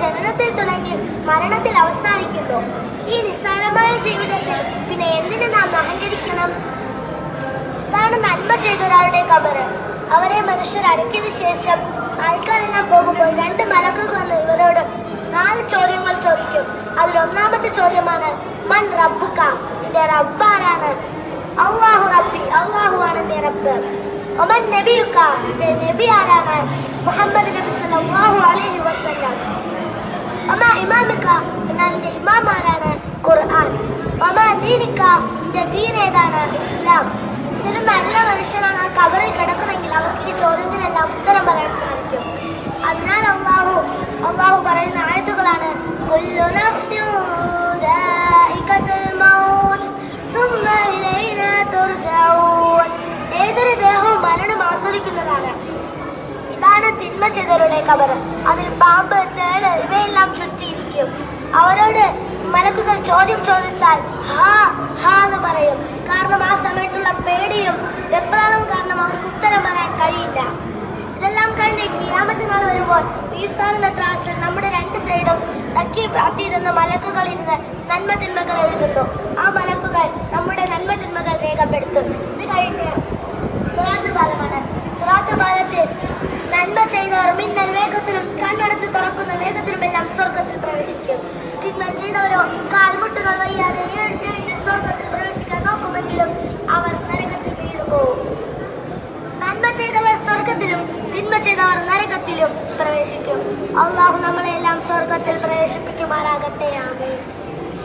ജനനത്തിൽ തുടങ്ങി മരണത്തിൽ അവസാനിക്കുന്നു. ഈ നിസ്സാരമായ ജീവിതത്തിൽ പിന്നെ എന്തിനു നാം അഹങ്കരിക്കണം? ഇതാണ് നന്മ ചെയ്ത ഒരാളുടെ കബറ്. അവരെ മനുഷ്യർ അടക്കിയ ശേഷം ആൾക്കാരെല്ലാം പോകുമ്പോൾ രണ്ട് മലക്കുകൾ വന്ന് ഇവരോട് നാല് ചോദ്യങ്ങൾ ചോദിക്കും. അതിൽ ഒന്നാമത്തെ ചോദ്യമാണ് മൻ റബ്ബുക്ക നിന്റെ റബ്ബാരാണ്. അള്ളാഹു റബ്ബി. അള്ളാഹു ആണ് എന്റെ റബ്ബ്. ഒമൻ നബിയുക്ക നിന്റെ നബി ആരാണ്? മുഹമ്മദ് നബി സല്ലല്ലാഹു അലൈഹി വസല്ലം. ഒമ ഇമാമിക്ക എന്നാൽ നിന്റെ ഇമാം ആരാണ് ഖുർആൻ. ഒമ ദീനിക്ക നിന്റെ ദീൻ ഏതാണ് ഇസ്ലാം. ഇതൊരു നല്ല മനുഷ്യനാണ് ആ കബറിൽ കിടക്കുന്നെങ്കിൽ അവർക്ക് ഈ ചോദ്യത്തിനെല്ലാം ഉത്തരം പറയാൻ സാധിക്കും. അതിനാൽ അള്ളാഹു അള്ളാഹു പറയുന്ന ആയത്തുകളാണ് കുല്ലു ചെയ്തവരുടെ കബറ് അതിൽ പാമ്പ് തേൾ ഇവയെല്ലാം ചുറ്റിയിരിക്കും. അവരോട് മലക്കുകൾ ചോദ്യം ചോദിച്ചാൽ ഹാ ഹാ എന്ന് പറയും. കാരണം ആ സമയത്തുള്ള പേടിയും വെപ്രാളവും കാരണം അവർക്ക് ഉത്തരം പറയാൻ കഴിയില്ല. ഇതെല്ലാം കഴിഞ്ഞ് കിയാമത്ത് നാൾ വരുമ്പോൾ ഈസാനുള്ള ത്രാസിൽ നമ്മുടെ രണ്ട് സൈഡും തക്കി പ്രാർത്ഥിയിരുന്ന മലക്കുകൾ ഇരുന്ന് നന്മ തിന്മകൾ എഴുതുന്നു. ആ മലക്കുകൾ സ്വർഗത്തിലും പ്രവേശിക്കും. അള്ളാഹു നമ്മളെല്ലാം സ്വർഗത്തിൽ പ്രവേശിപ്പിക്കുമാറാകട്ടെ. ആമേ